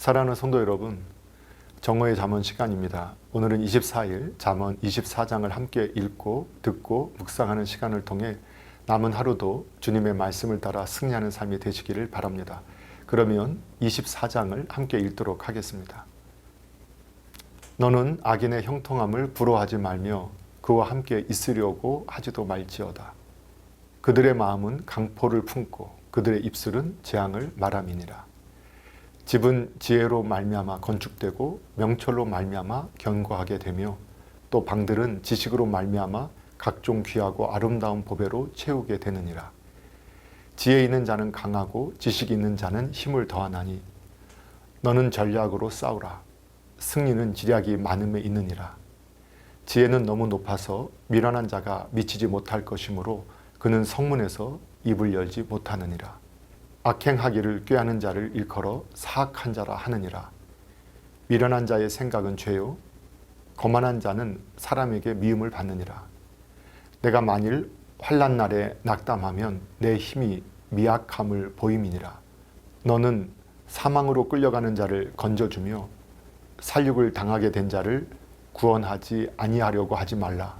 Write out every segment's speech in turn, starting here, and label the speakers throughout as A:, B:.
A: 사랑하는 성도 여러분, 정오의 잠언 시간입니다. 오늘은 24일 잠언 24장을 함께 읽고 듣고 묵상하는 시간을 통해 남은 하루도 주님의 말씀을 따라 승리하는 삶이 되시기를 바랍니다. 그러면 24장을 함께 읽도록 하겠습니다. 너는 악인의 형통함을 부러하지 말며 그와 함께 있으려고 하지도 말지어다. 그들의 마음은 강포를 품고 그들의 입술은 재앙을 말함이니라. 집은 지혜로 말미암아 건축되고 명철로 말미암아 견고하게 되며 또 방들은 지식으로 말미암아 각종 귀하고 아름다운 보배로 채우게 되느니라. 지혜 있는 자는 강하고 지식 있는 자는 힘을 더하나니 너는 전략으로 싸우라. 승리는 지략이 많음에 있느니라. 지혜는 너무 높아서 미련한 자가 미치지 못할 것이므로 그는 성문에서 입을 열지 못하느니라. 악행하기를 꾀하는 자를 일컬어 사악한 자라 하느니라. 미련한 자의 생각은 죄요. 거만한 자는 사람에게 미움을 받느니라. 내가 만일 환란 날에 낙담하면 내 힘이 미약함을 보임이니라. 너는 사망으로 끌려가는 자를 건져주며 살육을 당하게 된 자를 구원하지 아니하려고 하지 말라.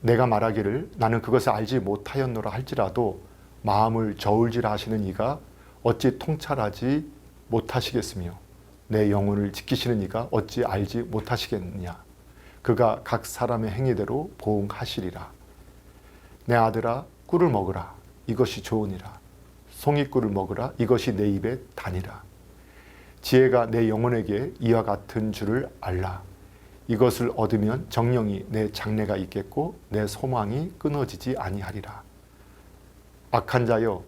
A: 내가 말하기를 나는 그것을 알지 못하였노라 할지라도 마음을 저울질하시는 이가 어찌 통찰하지 못하시겠으며 내 영혼을 지키시는 이가 어찌 알지 못하시겠느냐 그가 각 사람의 행위대로 보응하시리라 내 아들아 꿀을 먹으라 이것이 좋으니라 송이꿀을 먹으라 이것이 내 입에 다니라 지혜가 내 영혼에게 이와 같은 줄을 알라 이것을 얻으면 정령이 내 장래가 있겠고 내 소망이 끊어지지 아니하리라 악한 자여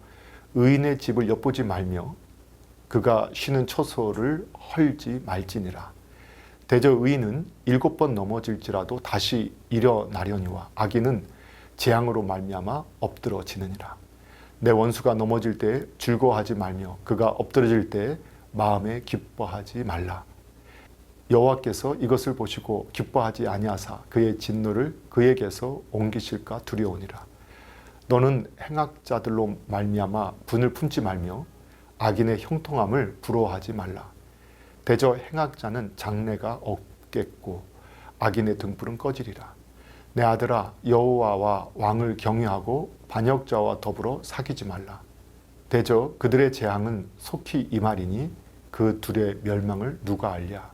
A: 의인의 집을 엿보지 말며 그가 쉬는 처소를 헐지 말지니라. 대저 의인은 일곱 번 넘어질지라도 다시 일어나려니와 악인은 재앙으로 말미암아 엎드러지느니라. 내 원수가 넘어질 때 즐거워하지 말며 그가 엎드러질 때 마음에 기뻐하지 말라. 여호와께서 이것을 보시고 기뻐하지 아니하사 그의 진노를 그에게서 옮기실까 두려우니라. 너는 행악자들로 말미암아 분을 품지 말며 악인의 형통함을 부러워하지 말라. 대저 행악자는 장래가 없겠고 악인의 등불은 꺼지리라. 내 아들아 여호와와 왕을 경외하고 반역자와 더불어 사귀지 말라. 대저 그들의 재앙은 속히 이말이니 그 둘의 멸망을 누가 알랴.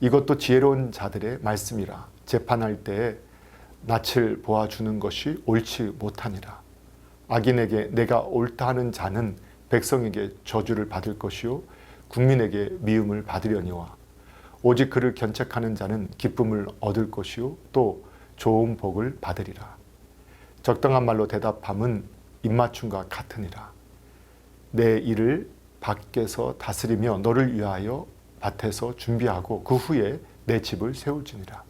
A: 이것도 지혜로운 자들의 말씀이라. 재판할 때에 낯을 보아주는 것이 옳지 못하니라. 악인에게 내가 옳다 하는 자는 백성에게 저주를 받을 것이요 국민에게 미움을 받으려니와 오직 그를 견책하는 자는 기쁨을 얻을 것이요 또 좋은 복을 받으리라. 적당한 말로 대답함은 입맞춤과 같으니라. 내 일을 밖에서 다스리며 너를 위하여 밭에서 준비하고 그 후에 내 집을 세울지니라.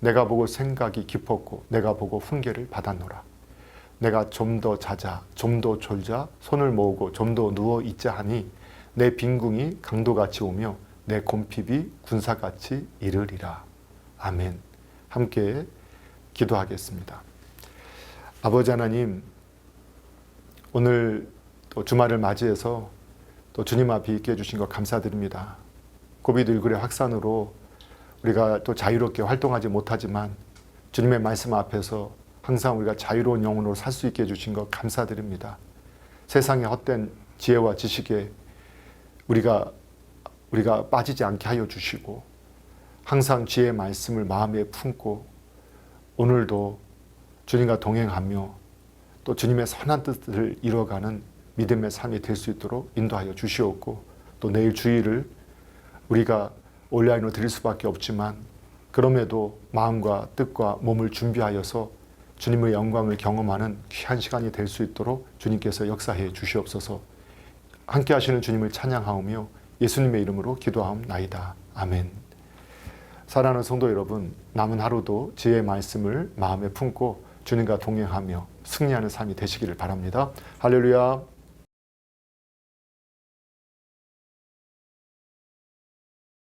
A: 내가 보고 생각이 깊었고 내가 보고 훈계를 받았노라. 내가 좀 더 자자 좀 더 졸자 손을 모으고 좀 더 누워 있자 하니 내 빈궁이 강도같이 오며 내 곰핍이 군사같이 이르리라. 아멘. 함께 기도하겠습니다. 아버지 하나님 오늘 또 주말을 맞이해서 또 주님 앞에 있게 해주신 것 감사드립니다. 고비도 굴의 확산으로 우리가 또 자유롭게 활동하지 못하지만 주님의 말씀 앞에서 항상 우리가 자유로운 영혼으로 살 수 있게 해주신 것 감사드립니다. 세상의 헛된 지혜와 지식에 우리가 우리가 빠지지 않게 하여 주시고 항상 지혜의 말씀을 마음에 품고 오늘도 주님과 동행하며 또 주님의 선한 뜻을 이뤄가는 믿음의 삶이 될 수 있도록 인도하여 주시옵고 또 내일 주일을 우리가 온라인으로 드릴 수밖에 없지만 그럼에도 마음과 뜻과 몸을 준비하여서 주님의 영광을 경험하는 귀한 시간이 될 수 있도록 주님께서 역사해 주시옵소서. 함께 하시는 주님을 찬양하오며 예수님의 이름으로 기도하옵나이다. 아멘. 사랑하는 성도 여러분, 남은 하루도 지혜의 말씀을 마음에 품고 주님과 동행하며 승리하는 삶이 되시기를 바랍니다. 할렐루야.